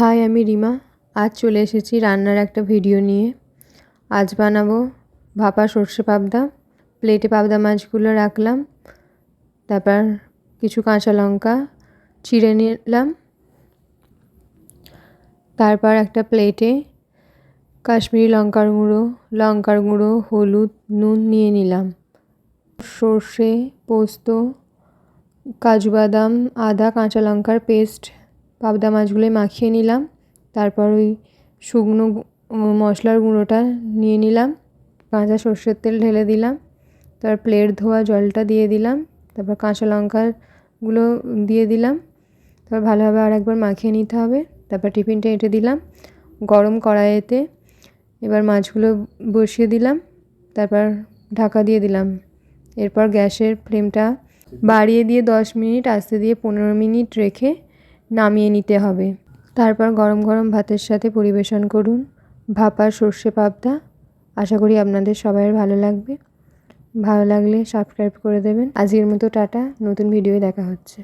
High, আমি রিমা। আজ চলে এসেছি রান্নার একটা ভিডিও নিয়ে। আজ বানাবো ভাপা সর্ষে পাবদা। প্লেটে পাবদা মাছগুলো রাখলাম। তারপর কিছু কাঁচা লঙ্কা চিড়ে নিলাম। তারপর একটা প্লেটে কাশ্মীরি লঙ্কার গুঁড়ো লঙ্কার গুঁড়ো, হলুদ, নুন নিয়ে নিলাম। সর্ষে, পোস্ত, কাজু বাদাম, আদা, কাঁচা লঙ্কার পেস্ট পাবদা মাছগুলোয় মাখিয়ে নিলাম। তারপর ওই শুকনো মশলার গুঁড়োটা নিয়ে নিলাম। কাঁচা সর্ষের তেল ঢেলে দিলাম। তারপর প্লেট ধোয়া জলটা দিয়ে দিলাম। তারপর কাঁচা লঙ্কাগুলো দিয়ে দিলাম। তারপর ভালোভাবে আর একবার মাখিয়ে নিতে হবে। তারপর টিফিনটা এঁটে দিলাম গরম কড়াইতে। এবার মাছগুলো বসিয়ে দিলাম। তারপর ঢাকা দিয়ে দিলাম। এরপর গ্যাসের ফ্লেমটা বাড়িয়ে দিয়ে দশ মিনিট আস্তে দিয়ে পনেরো মিনিট রেখে নামিয়ে নিতে হবে। তারপর গরম গরম ভাতের সাথে পরিবেশন করুন। ভাপা, সর্ষে, পাবদা। আশা করি আপনাদের সবাইয়ের ভালো লাগবে। ভালো লাগলে সাবস্ক্রাইব করে দেবেন। আজকের মতো টাটা। নতুন ভিডিও দেখা হচ্ছে।